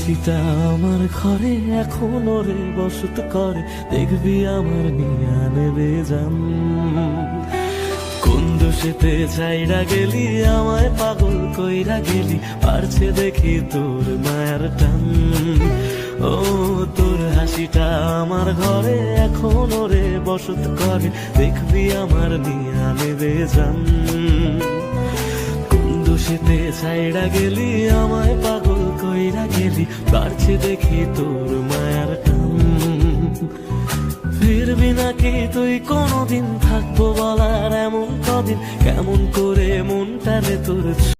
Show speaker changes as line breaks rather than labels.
হাসিটা আমার ঘরে এখনও রে বসত করে। দেখবি আমার নিয়া নেবে যান কোন দোষেতে চাইরা গেলি, আমায় পাগল কইরা গেলি, পারছে দেখি তোর মায়ের টান। ও, তোর হাসিটা আমার ঘরে এখনও রে বসত করে। দেখবি আমার নিয়া নেবে যান কোন দোষেতে ছাইড়া গেলি, আমায় গেলি বাড়ছে দেখি তোর মায়ার টান ফিরবি নাকি তুই? কোনোদিন থাকব বলার এমন কদিন। কেমন করে মনটারে তোর